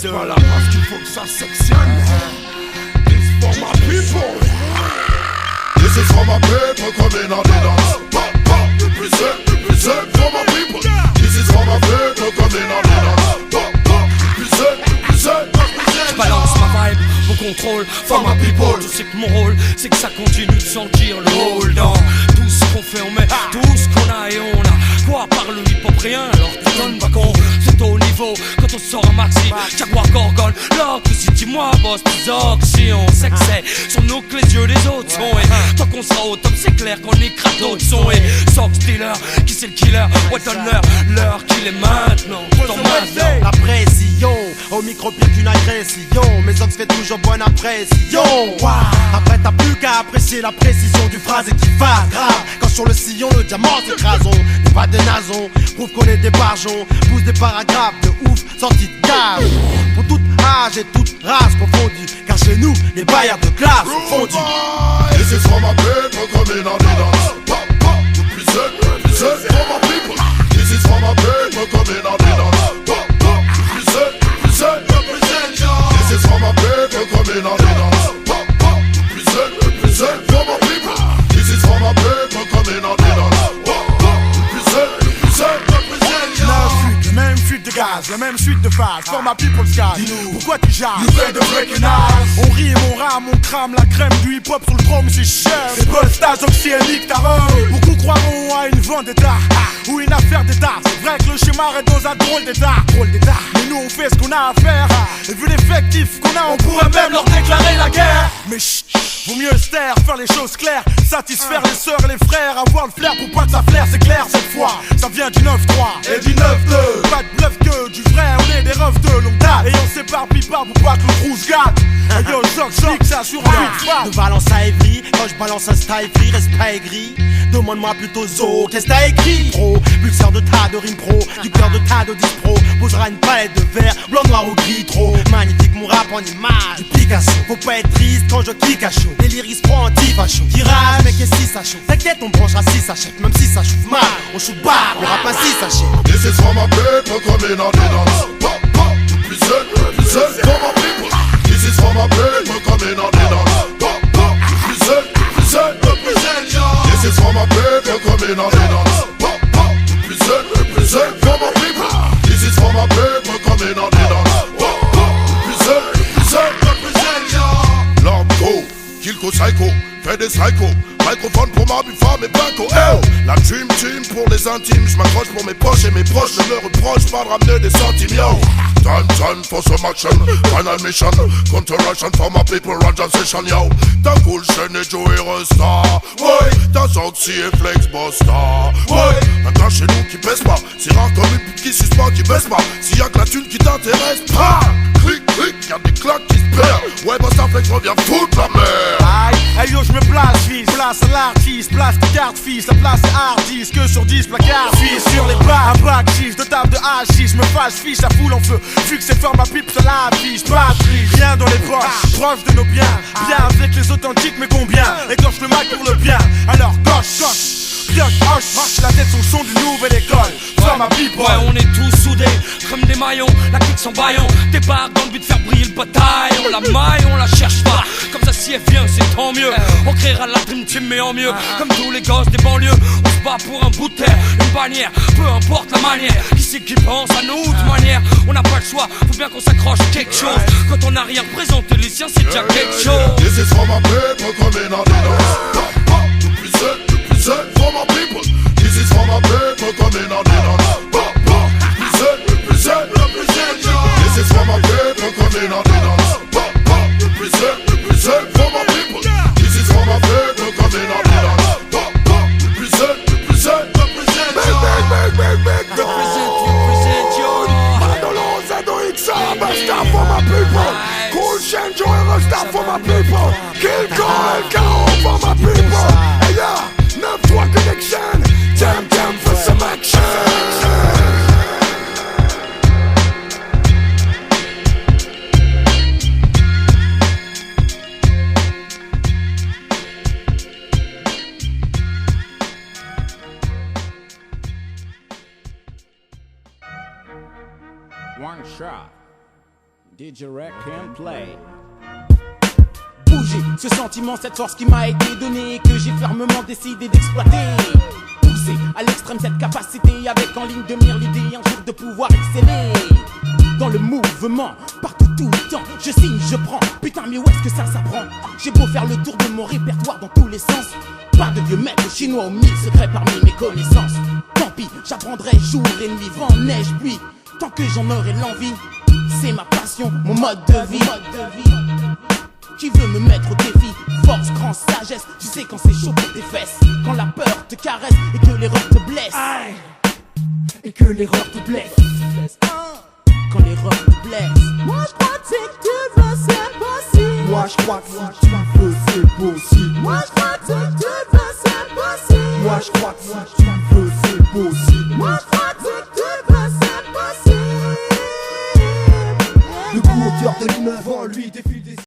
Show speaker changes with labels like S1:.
S1: C'est pas la race qu'il faut que ça sectionne. This for my people. This is for my people coming pop, represent, represent for my people. This is for my people coming on the dance.
S2: Contrôle, for my people. Je sais que mon rôle, c'est que ça continue de sentir le dans tout ce qu'on fait, on met tout ce qu'on a et on a. Quoi par le hip hop rien, alors tu donnes pas con. C'est au niveau quand on sort un maxi. Jaguar Gorgon, l'autre si dis-moi, boss, tes oxy, on sait que c'est sur nous que les yeux des autres sont. Et tant qu'on sera au top, c'est clair qu'on écrase d'autres sons. Et Sox Dealer, qui c'est le killer? What on l'heure, l'heure qu'il est maintenant. Maintenant.
S3: La pression, au micro pire qu'une agression Mes ox fait toujours Après t'as plus qu'à apprécier la précision du phrase et qui va grave. Quand sur le sillon le diamant s'écrase n'est pas des nasons, prouve qu'on est des barjons Pousse des paragraphes de ouf sortis de cave. Pour toute âge et toute race confondue Car chez nous les bailleurs de classe sont fondus.
S1: Is for my people
S4: Pourquoi tu
S1: You fais de breaking eyes.
S4: On rime, on rame, on crame la crème du hip hop sur le chrome, c'est cher. C'est pas le stage oxyénique, ta Beaucoup croiront à une vendetta ou une affaire d'état. C'est vrai que le schéma est dans un drôle d'état. Drôle d'état. Mais nous on fait ce qu'on a à faire. Et vu l'effectif qu'on a, on pourrait même leur déclarer la guerre. Mais chut, vaut mieux se taire, faire les choses claires. Satisfaire les sœurs et les frères, avoir le flair pour pas que ça flaire, c'est clair cette fois. Ça vient du 9-3
S1: Et du 9-2.
S4: pas de bluff que du vrai, on est des refs de longue date Et on s'éparpille pas pour pas que le rouge gâte Et yo, choc, choc, ça sur un beat fat
S3: De Valence à Evry, quand je balance un style free, reste pas aigri. Demande-moi plutôt Zo, qu'est-ce que t'as écrit? Pro, pulseur de tas de rimes pro, du cœur de tas de dispro. Posera une palette de verre, blanc, noir ou gris, trop. Magnifique mon rap en image, du Picasso. Faut pas être triste quand je kick à chaud. Les lyrics pro anti-facho. Qui rage, mais qu'est-ce si ça chauffe T'inquiète, on branchera si ça chèque, même si ça chauffe mal. On shoot bas, on rappe ainsi, ça chèque.
S1: This is for my people coming on the dance. Kill ko psycho, fed the psycho. Microphone pour ma femme et Blanco. Oh, la Dream Team pour les intimes. Je m'accroche pour mes poches et mes proches. Je me reproche pas de ramener des centimes. Yo, time, time for some action. Final mission. Counter Russian for my people. Run session. Yo, t'as cool chaîne et Joey Resta. Ouais, t'as Zoxy et Flex Bosta. Ouais, maintenant chez nous qui baisse pas. C'est rare comme une pute qui suspend, qui baisse pas. S'il y a que la thune qui t'intéresse, pas. Clic, clic, y'a des claques qui se perdent. Ouais, Bosta Flex revient foutre la merde.
S4: Aïe, aïe yo, je me place, fils, place à l'artiste, place de garde, fils, la place est hardiste, que sur 10 placards, fils, sur les bas, un bac 6, de table de H6, je me fâche, fiche, la foule en feu, vu que c'est fort, ma pipe, ça la affiche, pas rien dans les poches, proche de nos biens, bien avec les authentiques, mais combien, écorche le Mac pour le bien, alors gauche, gauche, pioche, hoche, hoche, la tête sur le son d'une nouvelle école, for ma people,
S2: Ouais, on est tous soudés comme des maillons. La clique sans baillon. Débarque dans le but de faire briller le bataillon. La maille, on la cherche pas. Comme ça, si elle vient, c'est tant mieux. On créera la dream team, mais en mieux. Comme tous les gosses des banlieues. On se bat pour un bout de terre, une bannière. Peu importe la manière. Qui c'est qui pense à nous de manière On n'a pas le choix. Faut bien qu'on s'accroche à quelque chose. Quand on n'a rien représenté, les siens, c'est déjà quelque chose.
S1: This is for my people coming on the Shenjo and the stuff for my people. Kill Call, KO for my people. Hey, yeah, neuf fois connection. Time, time for some action.
S5: One shot. DJ Rec can play. Ce sentiment, cette force qui m'a été donnée que j'ai fermement décidé d'exploiter. Pousser à l'extrême cette capacité avec en ligne de mire l'idée un jour de pouvoir exceller. Dans le mouvement, partout tout le temps, je signe, je prends. Putain, mais où est-ce que ça s'apprend? J'ai beau faire le tour de mon répertoire dans tous les sens. Pas de vieux maître chinois aux mille secrets parmi mes connaissances. Tant pis, j'apprendrai jour et nuit, vent, neige, pluie. Tant que j'en aurai l'envie, c'est ma passion, mon mode de vie. Qui veut me mettre au défi. Force, grand sagesse, tu sais quand c'est chaud pour tes fesses. Quand la peur te caresse et que l'erreur te blesse. Et que l'erreur te blesse. Quand l'erreur te blesse.
S6: Moi je crois que si tu veux c'est possible.
S3: Moi je crois que si tu veux c'est possible.
S6: Moi je crois que si tu veux c'est possible.
S3: Moi je crois que si tu veux c'est possible.
S6: Moi je crois que si tu veux c'est possible.
S3: Le coup au cœur de l'immeuble, lui défend